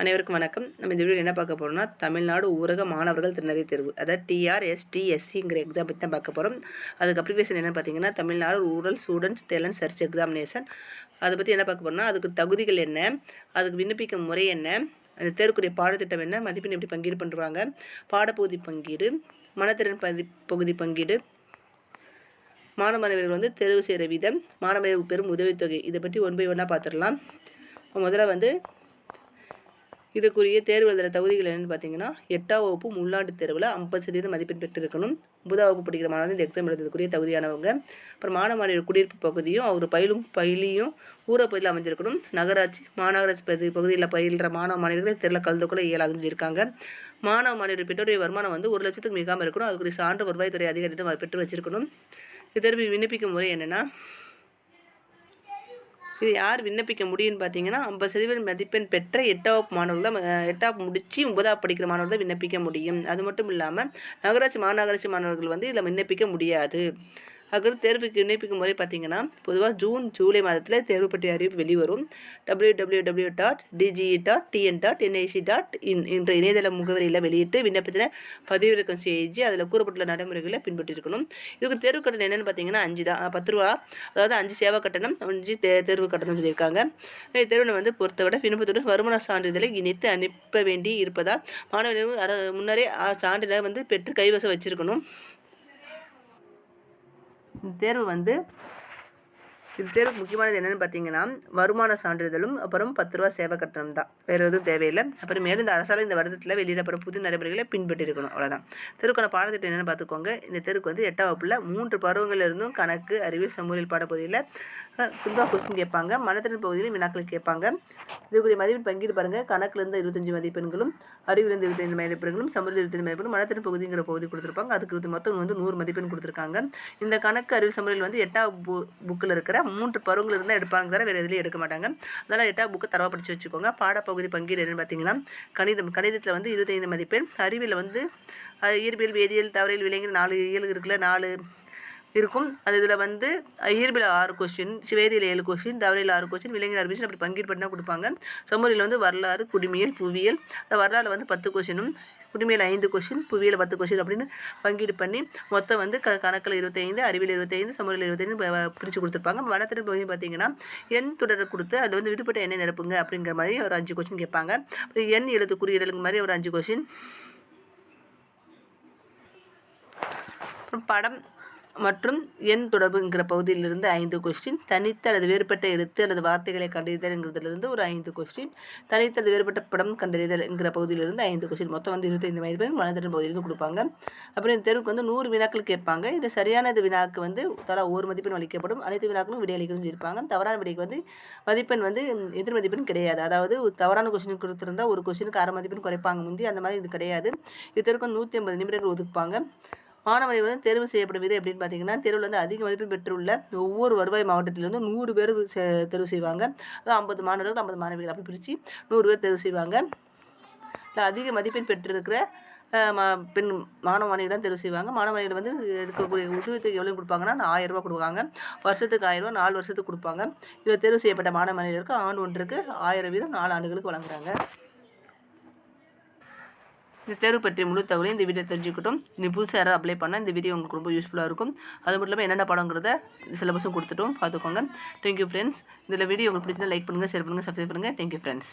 அனைவருக்கும் வணக்கம். நம்ம இந்த வீடியோ என்ன பார்க்க போகிறோம்னா தமிழ்நாடு ஊரக மாணவர்கள் திறனறி தேர்வு. அதாவது டிஆர்எஸ்டிஎஸ்சிங்கிற எக்ஸாம் பற்றி தான் பார்க்க போகிறோம் அதுக்கு அப்ளிகேஷன் என்ன பார்த்தீங்கன்னா Tamil Nadu rural students talent search examination அதை பற்றி என்ன பார்க்க போகிறோம்னா அதுக்கு தகுதிகள் என்ன அதுக்கு விண்ணப்பிக்கும் முறை என்ன அந்த தேர்வுக்குரிய பாடத்திட்டம் என்ன மதிப்பெண் எப்படி பங்கீடு பண்ணுறாங்க பாடப்பகுதி பங்கீடு மனத்திறன் பதி பகுதி பங்கீடு மாணவ மாணவர்கள் வந்து தேர்வு செய்கிற விதம் மாணவர்கள் பெரும் உதவித்தொகை. இதை பற்றி ஒன் பை ஒன்னாக பார்த்துடலாம். முதல்ல வந்து இதுக்குரிய தேர்வு எழுதுகிற தகுதிகள் என்னென்னு பார்த்தீங்கன்னா எட்டாம் வகுப்பு உள்நாட்டு தேர்வில் ஐம்பது சதவீதம் மதிப்பெண் பெற்றிருக்கணும். ஒன்பதாம் வகுப்பு படிக்கிற மாணவர்கள் இந்த எக்ஸாம் எழுதுறதுக்குரிய தகுதியானவங்க. அப்புறம் மாணவ குடியிருப்பு பகுதியும் அவர் பயிலும் பயிலியும் ஊர பகுதியில் அமைஞ்சிருக்கணும். நகராட்சி மாநகராட்சி பகுதி பகுதியில் பயில்கிற மாணவ மாணவர்கள் தேர்வில் கலந்து கொள்ள இயலாதுன்னு இருக்காங்க. மாணவ மாணவர்கள் பெற்றோருடைய வருமானம் வந்து ஒரு லட்சத்துக்கு மிகாமல் இருக்கணும். அதுக்குரிய சான்று வருவாய்த்துறை அதிகாரியிடம் பெற்று வச்சிருக்கணும். இதற்கு விண்ணப்பிக்கும் முறை என்னென்னா இது யார் விண்ணப்பிக்க முடியும்னு பார்த்தீங்கன்னா ஐம்பது சதவீதம் மதிப்பெண் பெற்ற எட்டாவது மாணவர்கள் தான் எட்டாவது முடித்து ஒன்பதாவது படிக்கிற மாணவர்கள் தான் விண்ணப்பிக்க முடியும். அது மட்டும் இல்லாமல் நகராட்சி மாநகராட்சி மாணவர்கள் வந்து இதில் விண்ணப்பிக்க முடியாது. அதுக்கப்புறம் தேர்வுக்கு விண்ணப்பிக்கும் முறை பார்த்தீங்கன்னா பொதுவாக ஜூன் ஜூலை மாதத்தில் தேர்வு பற்றிய அறிவிப்பு வெளிவரும். W W W dot DGE dot TN dot NIC dot in என்ற இணையதள முகவரியில் வெளியிட்டு விண்ணப்பத்தில் பதிவிறக்கம் செய்து அதில் கூறப்பட்டுள்ள நடைமுறைகளை பின்பற்றிருக்கணும். இதுக்கு தேர்வு கட்டணம் என்னென்னு பார்த்தீங்கன்னா அஞ்சு தான். பத்து ரூபா அதாவது அஞ்சு சேவை கட்டணம் அஞ்சு தே தேர்வு கட்டணம் சொல்லியிருக்காங்க. தேர்வினை வந்து பொறுத்தவிட விண்ணப்பத்துடன் வருமான சான்றிதழை இணைத்து அனுப்ப வேண்டி இருப்பதால் மாணவர்கள் முன்னரே சான்றிதழை வந்து பெற்று கைவசம் வச்சிருக்கணும். தேர்வு வந்து இது தேர்வுக்கு முக்கியமானது என்னென்னு பார்த்தீங்கன்னா வருமான சான்றிதழும் அப்புறம் பத்து ரூபா சேவை கட்டணம் தான் வேறு எதுவும் தேவையில்லை. அப்புறம் மேலும் இந்த அரசால் இந்த வருடத்தில் வெளியிடப்படும் புது நடைமுறைகளை பின்பற்றிருக்கணும். அவ்வளோதான் தெருக்கான பாடத்திட்டம் என்னென்னு பார்த்துக்கோங்க. இந்த தெருக்கு வந்து எட்டாம் வகுப்பில் மூன்று பருவங்களிலிருந்தும் கணக்கு அறிவியல் சமூகல் பாடப்பகுதியில் சுந்தா கொஸ்டின் கேட்பாங்க. மனத்திறன் பகுதியிலும் வினாக்கள் கேட்பாங்க. இதுக்குரிய மதிப்பெண் பங்கீடு பாருங்கள் கணக்குலேருந்து இருபத்தஞ்சு மதிப்பெண்களும் அறிவிலிருந்து இருபத்தஞ்சு மதிப்பெண்களும் சமூகத்தில் இருபத்தஞ்சு மதிப்பெண்களும் மனத்திறன் பகுதிங்கிற பகுதி கொடுத்துருப்பாங்க. அதுக்கு மொத்தம் வந்து நூறு மதிப்பெண் கொடுத்துருக்காங்க. இந்த கணக்கு அறிவியல் சமூகல் வந்து எட்டாம் புக்கில் இருக்கிற மூன்று பருவங்கள் இருந்தால் எடுப்பாங்க தவிர வேறு எதுலேயும் எடுக்க மாட்டாங்க. அதனால் எட்டாம் புக்கு தரவாக படித்து வச்சுக்கோங்க. பாடப்பகுதி பங்கீடு என்னென்னு பார்த்தீங்கன்னா கணிதம் கணிதத்தில் வந்து இருபத்தைந்து மதிப்பெண். அறிவியல் வந்து இயற்பியல் வேதியியல் தவறியல் விலங்கியல் நாலு இயல் இருக்குல்ல நாலு இருக்கும். அது இதில் வந்து இயற்பில் ஆறு கொஸ்டின் சிவேதியில் ஏழு கொஸ்டின் தவறையில் ஆறு கொஸ்டின் விலங்கியல் ஆறு கொஸ்டின் அப்படி பங்கீடு பண்ணால் கொடுப்பாங்க. சமூகத்தில் வந்து வரலாறு குடிமியல் புவியியல் வரலாறு வந்து பத்து கொஸ்டினும் குடிமையில் ஐந்து கொஷின் புவியில் பத்து கொஷின் அப்படின்னு பங்கீடு பண்ணி மொத்தம் வந்து க கணக்கில் இருபத்தைந்து அறிவியல் இருபத்தைந்து சமூகத்தில் இருபத்தைந்து பிரித்து கொடுத்துருப்பாங்க. வனத்திறன் போய் பார்த்தீங்கன்னா எண் தொடரை கொடுத்து அதில் வந்து விடுபட்ட எண்ணெய் நிரப்புங்க அப்படிங்கிற மாதிரி ஒரு அஞ்சு கொஷின் கேட்பாங்க. அப்புறம் எண் எழுத்து குறியீடலுங்க மாதிரி ஒரு அஞ்சு கொஷின் அப்புறம் படம் மற்றும் எண் தொடர்புங்கிற பகுதியிலிருந்து ஐந்து கொஸ்டின் தனித்த அல்லது வேறுபட்ட எழுத்து அல்லது வார்த்தைகளை கண்டறிதல்ங்கிறதுலேருந்து ஒரு ஐந்து கொஸ்டின் தனித்த அல்லது வேறுபட்ட படம் கண்டறிதல்ங்கிற பகுதியிலிருந்து ஐந்து கொஸ்டின் மொத்தம் வந்து இருபத்தைந்து மதிப்பெண் மனதிறன் பகுதியிலிருந்து கொடுப்பாங்க. அப்புறம் இந்த தேர்வுக்கு வந்து நூறு வினாக்கள் கேட்பாங்க. இது சரியான இது வினாக்கு வந்து தலா ஒரு மதிப்பெண் அளிக்கப்படும். அனைத்து வினாக்களும் விடையளிக்கணும் இருப்பாங்க தவறான விடைக்கு வந்து மதிப்பெண் வந்து எதிர் மதிப்பெண் கிடையாது. அதாவது தவறான கொஸ்டின் கொடுத்துருந்தா ஒரு கொஸ்டினுக்கு அரை மதிப்பெண் குறைப்பாங்க முந்தி. அந்த மாதிரி இது கிடையாது. இது தேர்வுக்கு நூற்றி ஐம்பது நிமிடங்கள் ஒதுக்குப்பாங்க மாணவர்கள் வந்து தேர்வு செய்யப்படும் விதம் எப்படின்னு பார்த்தீங்கன்னா தேர்வில் வந்து அதிக மதிப்பெண் பெற்றுள்ள ஒவ்வொரு வருவாய் மாவட்டத்திலிருந்து நூறு பேர் தேர்வு செய்வாங்க. அதாவது ஐம்பது மாணவர்கள் ஐம்பது மாணவிகள் அப்படி பிரித்து நூறு பேர் தேர்வு செய்வாங்க. அதிக மதிப்பெண் பெற்றிருக்கிற பெண் மாணவ மாணவிகள் தான் தெரிவு செய்வாங்க. மாணவ மாணவிகள் வந்து இருக்கக்கூடிய உதவித்தொகை எவ்வளோ கொடுப்பாங்கன்னா ஆயிரம் ரூபா கொடுப்பாங்க வருஷத்துக்கு ஆயிரம் ரூபா நாலு வருஷத்துக்கு கொடுப்பாங்க. இதில் தேர்வு செய்யப்பட்ட மாணவ மாணவிகளுக்கு ஆண்டு ஒன்றுக்கு ஆயிரம் வீதம் நாலு ஆண்டுகளுக்கு வழங்குறாங்க. இந்த தேர்வு பற்றிய முழு தகவலையும் இந்த வீடியோ தெரிஞ்சுக்கிட்டோம். நீ புதுசாக யாராவது அப்ளை பண்ணால் இந்த வீடியோ உங்களுக்கு ரொம்ப யூஸ்ஃபுல்லாக இருக்கும். அது மட்டும் இல்லாமல் என்னென்ன படங்கிறத சிலபஸும் கொடுத்துட்டோம். பார்த்துக்கோங்க. தேங்க்யூ ஃப்ரெண்ட்ஸ் இதில் வீடியோ உங்களுக்கு பிடிச்சா லைக் பண்ணுங்கள் ஷேர் பண்ணுங்கள் சப்ஸ்கிரைப் பண்ணுங்கள் தேங்க்யூ ஃப்ரெண்ட்ஸ்